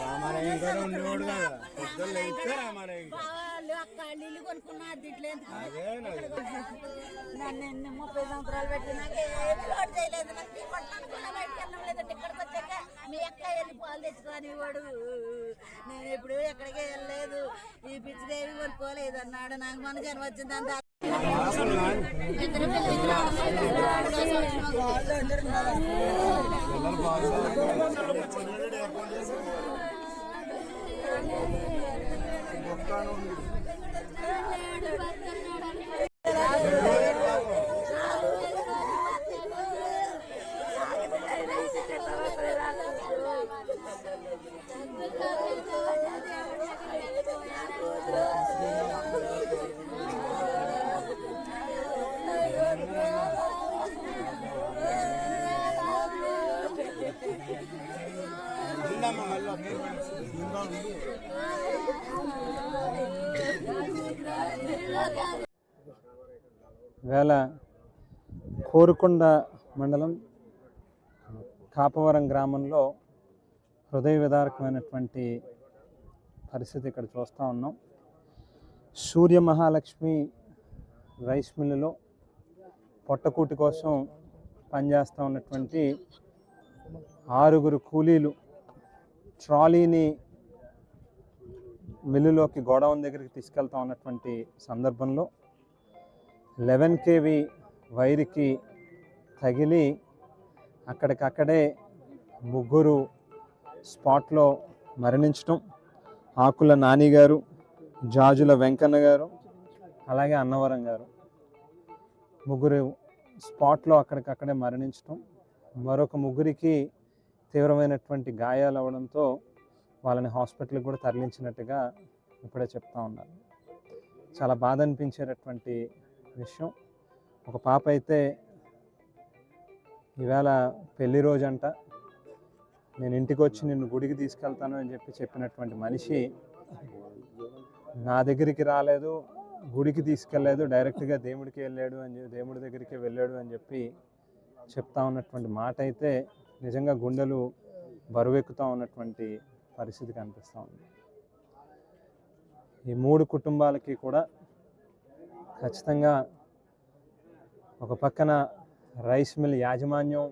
రామారాయం కూడా ఉండేవాడు కదా వాళ్ళు అక్క నీళ్ళు కొనుక్కున్నా దీంట్లో నన్ను ఎన్ని ముప్పై సంవత్సరాలు పెట్టి నాకు లోటు చేయలేదు నాకు ఈ పట్టణానికి కూడా వెళ్ళడం లేదండి ఇక్కడికి వచ్చాక మీ అక్క వెళ్ళి పాలు తెచ్చుకొని వాడు నేను ఎప్పుడు ఎక్కడికి వెళ్ళలేదు. ఈ పిచ్చిదేవి కొనుక్కోలేదు అన్నాడు. నాకు మన జన్మ వచ్చింది అంత ఉందమ్మా మళ్ళీ ఉందా ఉంది వేళ కోరుకొండ మండలం కాపవరం గ్రామంలో హృదయ విదారకమైనటువంటి పరిస్థితి ఇక్కడ చూస్తూ ఉన్నాం. సూర్య మహాలక్ష్మి రైస్ మిల్లులో పొట్టకూటి కోసం పనిచేస్తూ ఉన్నటువంటి ఆరుగురు కూలీలు ట్రాలీని మిల్లులోకి గోడౌన్ దగ్గరికి తీసుకెళ్తా ఉన్నటువంటి సందర్భంలో లెవెన్ కేవి వైర్కి తగిలి అక్కడికక్కడే ముగ్గురు స్పాట్లో మరణించటం. ఆకుల నాని గారు జాజుల వెంకన్న గారు అలాగే అన్నవరం గారు ముగ్గురు స్పాట్లో అక్కడికక్కడే మరణించటం. మరొక ముగ్గురికి తీవ్రమైనటువంటి గాయాలు అవడంతో వాళ్ళని హాస్పిటల్కి కూడా తరలించినట్టుగా ఇప్పుడే చెప్తా ఉన్నారు. చాలా బాధ అనిపించేటటువంటి విషయం. ఒక పాప అయితే ఈవేళ పెళ్ళి రోజంట నేను ఇంటికి వచ్చి నిన్ను గుడికి తీసుకెళ్తాను అని చెప్పి చెప్పినటువంటి మనిషి నా దగ్గరికి రాలేదు గుడికి తీసుకెళ్ళలేదు డైరెక్ట్గా దేవుడికి వెళ్ళాడు అని దేవుడి దగ్గరికి వెళ్ళాడు అని చెప్పి చెప్తా ఉన్నటువంటి మాట అయితే నిజంగా గుండెలు బరువెక్కుతూ ఉన్నటువంటి పరిస్థితి కనిపిస్తూ ఉంది. ఈ మూడు కుటుంబాలకి కూడా ఖచ్చితంగా ఒక పక్కన రైస్ మిల్ యాజమాన్యం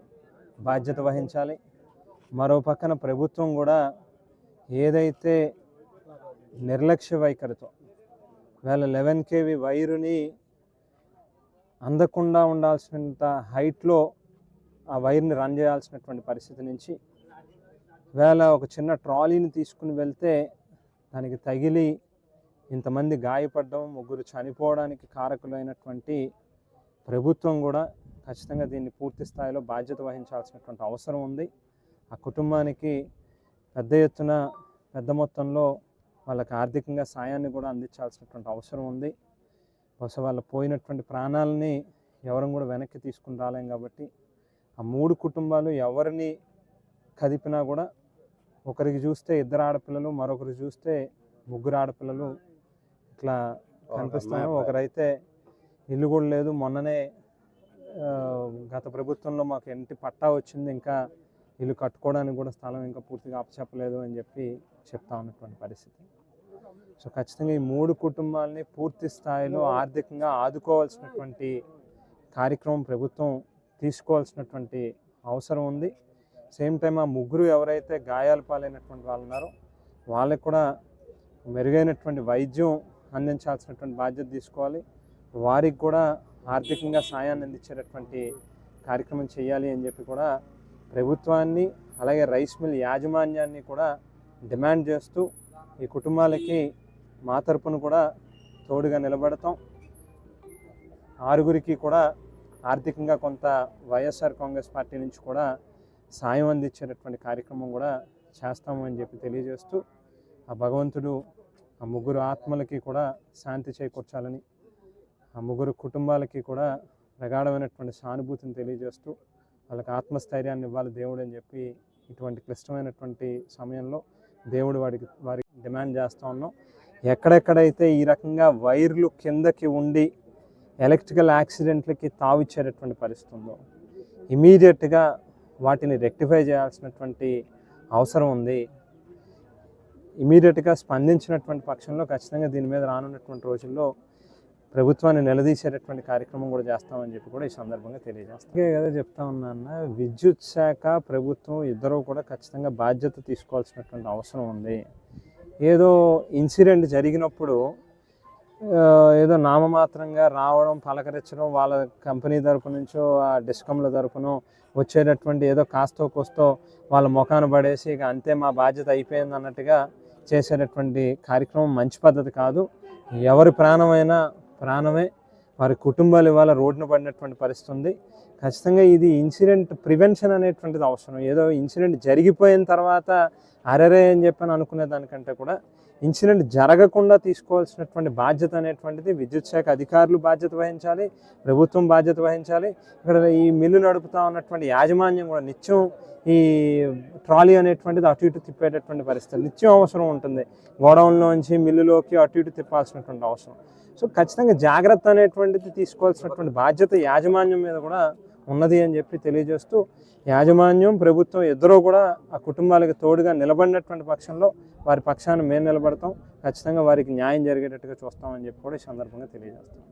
బాధ్యత వహించాలి. మరో పక్కన ప్రభుత్వం కూడా ఏదైతే నిర్లక్ష్య వైఖరితో వేళ లెవెన్ కేవి వైరుని అందకుండా ఉండాల్సినంత హైట్లో ఆ వైర్ని రన్ చేయాల్సినటువంటి పరిస్థితి నుంచి వేళ ఒక చిన్న ట్రాలీని తీసుకుని వెళ్తే దానికి తగిలి ఇంతమంది గాయపడడం ముగ్గురు చనిపోవడానికి కారకులైనటువంటి ప్రభుత్వం కూడా ఖచ్చితంగా దీన్ని పూర్తి స్థాయిలో బాధ్యత వహించాల్సినటువంటి అవసరం ఉంది. ఆ కుటుంబానికి పెద్ద ఎత్తున పెద్ద మొత్తంలో వాళ్ళకి ఆర్థికంగా సాయాన్ని కూడా అందించాల్సినటువంటి అవసరం ఉంది. బహుశా వాళ్ళ పోయినటువంటి ప్రాణాలని ఎవరం కూడా వెనక్కి తీసుకుని రాలేం కాబట్టి ఆ మూడు కుటుంబాలు ఎవరిని కదిపినా కూడా ఒకరికి చూస్తే ఇద్దరు ఆడపిల్లలు మరొకరు చూస్తే ముగ్గురు ఆడపిల్లలు ఇట్లా కనిపిస్తాయి ఒకరైతే ఇల్లు కూడా లేదు. మొన్ననే గత ప్రభుత్వంలో మాకు ఇంటి పట్టా వచ్చింది. ఇంకా ఇల్లు కట్టుకోవడానికి కూడా స్థలం ఇంకా పూర్తిగా అప్పచెప్పలేదు అని చెప్పి చెప్తా ఉన్నటువంటి పరిస్థితి. సో ఖచ్చితంగా ఈ మూడు కుటుంబాలని పూర్తి స్థాయిలో ఆర్థికంగా ఆదుకోవాల్సినటువంటి కార్యక్రమం ప్రభుత్వం తీసుకోవాల్సినటువంటి అవసరం ఉంది. సేమ్ టైం ఆ ముగ్గురు ఎవరైతే గాయాల పాలైనటువంటి వాళ్ళు ఉన్నారో వాళ్ళకి కూడా మెరుగైనటువంటి వైద్యం అందించాల్సినటువంటి బాధ్యత తీసుకోవాలి. వారికి కూడా ఆర్థికంగా సాయాన్ని అందించేటటువంటి కార్యక్రమం చేయాలి అని చెప్పి కూడా ప్రభుత్వాన్ని అలాగే రైస్ మిల్ యాజమాన్యాన్ని కూడా డిమాండ్ చేస్తూ ఈ కుటుంబాలకి మా తరపున కూడా తోడుగా నిలబడతాం. ఆరుగురికి కూడా ఆర్థికంగా కొంత వైఎస్ఆర్ కాంగ్రెస్ పార్టీ నుంచి కూడా సాయం అందించేటటువంటి కార్యక్రమం కూడా చేస్తాము అని చెప్పి తెలియజేస్తూ ఆ భగవంతుడు ఆ ముగ్గురు ఆత్మలకి కూడా శాంతి చేకూర్చాలని ఆ ముగ్గురు కుటుంబాలకి కూడా ప్రగాఢమైనటువంటి సానుభూతిని తెలియజేస్తూ వాళ్ళకి ఆత్మస్థైర్యాన్ని ఇవ్వాలి దేవుడు అని చెప్పి ఇటువంటి క్లిష్టమైనటువంటి సమయంలో దేవుడు వాడికి వారికి డిమాండ్ చేస్తూ ఉన్నాం. ఎక్కడెక్కడైతే ఈ రకంగా వైర్లు కిందకి ఉండి ఎలక్ట్రికల్ యాక్సిడెంట్లకి తావిచ్చేటటువంటి పరిస్థితి ఉందో ఇమీడియట్గా వాటిని రెక్టిఫై చేయాల్సినటువంటి అవసరం ఉంది. ఇమీడియట్గా స్పందించినటువంటి పక్షంలో ఖచ్చితంగా దీని మీద రానున్నటువంటి రోజుల్లో ప్రభుత్వాన్ని నిలదీసేటటువంటి కార్యక్రమం కూడా చేస్తామని చెప్పి కూడా ఈ సందర్భంగా తెలియజేస్తాం. అందుకే కదా చెప్తా ఉన్నా విద్యుత్ శాఖ ప్రభుత్వం ఇద్దరూ కూడా ఖచ్చితంగా బాధ్యత తీసుకోవాల్సినటువంటి అవసరం ఉంది. ఏదో ఇన్సిడెంట్ జరిగినప్పుడు ఏదో నామమాత్రంగా రావడం పలకరించడం వాళ్ళ కంపెనీ తరపు నుంచో ఆ డిస్కంల తరపునో వచ్చేటటువంటి ఏదో కాస్తో కోస్తో వాళ్ళ ముఖాన పడేసి ఇక అంతే మా బాధ్యత అయిపోయింది అన్నట్టుగా చేసేటటువంటి కార్యక్రమం మంచి పద్ధతి కాదు. ఎవరి ప్రాణమైనా ప్రాణమే వారి కుటుంబాలు ఇవాళ రోడ్డున పడినటువంటి పరిస్థితి ఉంది. ఖచ్చితంగా ఇది ఇన్సిడెంట్ ప్రివెన్షన్ అనేటువంటిది అవసరం. ఏదో ఇన్సిడెంట్ జరిగిపోయిన తర్వాత అరెరే అని చెప్పని అనుకునే దానికంటే కూడా ఇన్సిడెంట్ జరగకుండా తీసుకోవాల్సినటువంటి బాధ్యత అనేటువంటిది విద్యుత్ శాఖ అధికారులు బాధ్యత వహించాలి ప్రభుత్వం బాధ్యత వహించాలి. ఇక్కడ ఈ మిల్లు నడుపుతా ఉన్నటువంటి యాజమాన్యం కూడా నిత్యం ఈ ట్రాలీ అనేటువంటిది అటు ఇటు తిప్పేటటువంటి పరిస్థితి నిత్యం అవసరం ఉంటుంది. గోడౌన్లోంచి మిల్లులోకి అటు ఇటు తిప్పాల్సినటువంటి అవసరం. సో ఖచ్చితంగా జాగ్రత్త అనేటువంటిది తీసుకోవాల్సినటువంటి బాధ్యత యాజమాన్యం మీద కూడా ఉన్నది అని చెప్పి తెలియజేస్తూ యాజమాన్యం ప్రభుత్వం ఇద్దరూ కూడా ఆ కుటుంబాలకు తోడుగా నిలబడినటువంటి పక్షంలో వారి పక్షాన్ని మేము నిలబడతాం. ఖచ్చితంగా వారికి న్యాయం జరిగేటట్టుగా చూస్తామని చెప్పి కూడా ఈ సందర్భంగా తెలియజేస్తాం